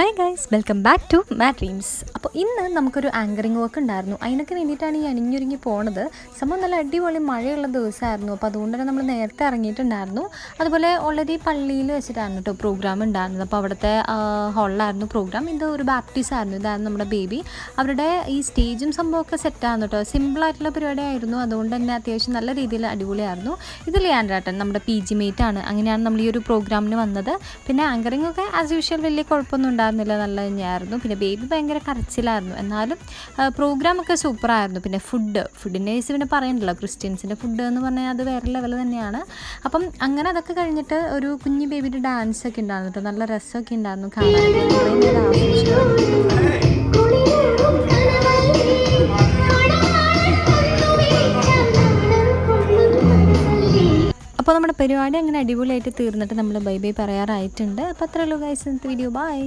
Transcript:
Hi guys welcome back to my dreams അപ്പോൾ ഇന്ന് നമുക്കൊരു ആങ്കറിങ് വർക്ക് ഉണ്ടായിരുന്നു. അതിനൊക്കെ വേണ്ടിയിട്ടാണ് ഈ അണിഞ്ഞൊരുങ്ങി പോണത്. സംഭവം നല്ല അടിപൊളി മഴയുള്ള ദിവസമായിരുന്നു. അപ്പോൾ അതുകൊണ്ട് തന്നെ നമ്മൾ നേരത്തെ ഇറങ്ങിയിട്ടുണ്ടായിരുന്നു. അതുപോലെ ഓൾറെഡി പള്ളിയിൽ വെച്ചിട്ടായിരുന്നു കേട്ടോ പ്രോഗ്രാം ഉണ്ടായിരുന്നത്. അപ്പോൾ അവിടുത്തെ ഹോളിലായിരുന്നു പ്രോഗ്രാം ഇത് ഒരു ബാപ്റ്റിസ് ആയിരുന്നു. ഇതായിരുന്നു നമ്മുടെ ബേബി അവരുടെ ഈ സ്റ്റേജും സംഭവമൊക്കെ സെറ്റായിരുന്നു കേട്ടോ സിമ്പിളായിട്ടുള്ള പരിപാടി ആയിരുന്നു അതുകൊണ്ട് തന്നെ അത്യാവശ്യം നല്ല രീതിയിൽ അടിപൊളിയായിരുന്നു. ഇത് ലിയാൻഡ്രാട്ടൻ നമ്മുടെ പി ജി മേറ്റ് ആണ്. അങ്ങനെയാണ് നമ്മൾ ഈ ഒരു പ്രോഗ്രാമിന് വന്നത്. പിന്നെ ആങ്കറിംഗ് ഒക്കെ ആസ് യൂഷ്വൽ വലിയ കുഴപ്പമൊന്നും ഉണ്ടായിരുന്നില്ല നല്ല തന്നെയായിരുന്നു പിന്നെ ബേബി ഭയങ്കര കരച്ചിലായിരുന്നു. എന്നാലും പ്രോഗ്രാമൊക്കെ സൂപ്പറായിരുന്നു പിന്നെ ഫുഡ് ഫുഡിന്റെ കേസ് പിന്നെ പറയണ്ടല്ലോ. ക്രിസ്ത്യൻസിന്റെ ഫുഡ് എന്ന് പറഞ്ഞാൽ അത് വേറെ ലെവൽ തന്നെയാണ്. അപ്പം അങ്ങനെ അതൊക്കെ കഴിഞ്ഞിട്ട് ഒരു കുഞ്ഞു ബേബിയുടെ ഡാൻസ് ഒക്കെ ഉണ്ടായിരുന്നു കേട്ടോ നല്ല രസമൊക്കെ ഉണ്ടായിരുന്നു കാണാൻ. അപ്പോൾ നമ്മുടെ പരിപാടി അങ്ങനെ അടിപൊളിയായിട്ട് തീർന്നിട്ട് നമ്മൾ ബൈ ബൈ പറയാറായിട്ടുണ്ട്. അപ്പോൾ അത്രയുള്ളൂ ഗൈസ് വീഡിയോ ബൈ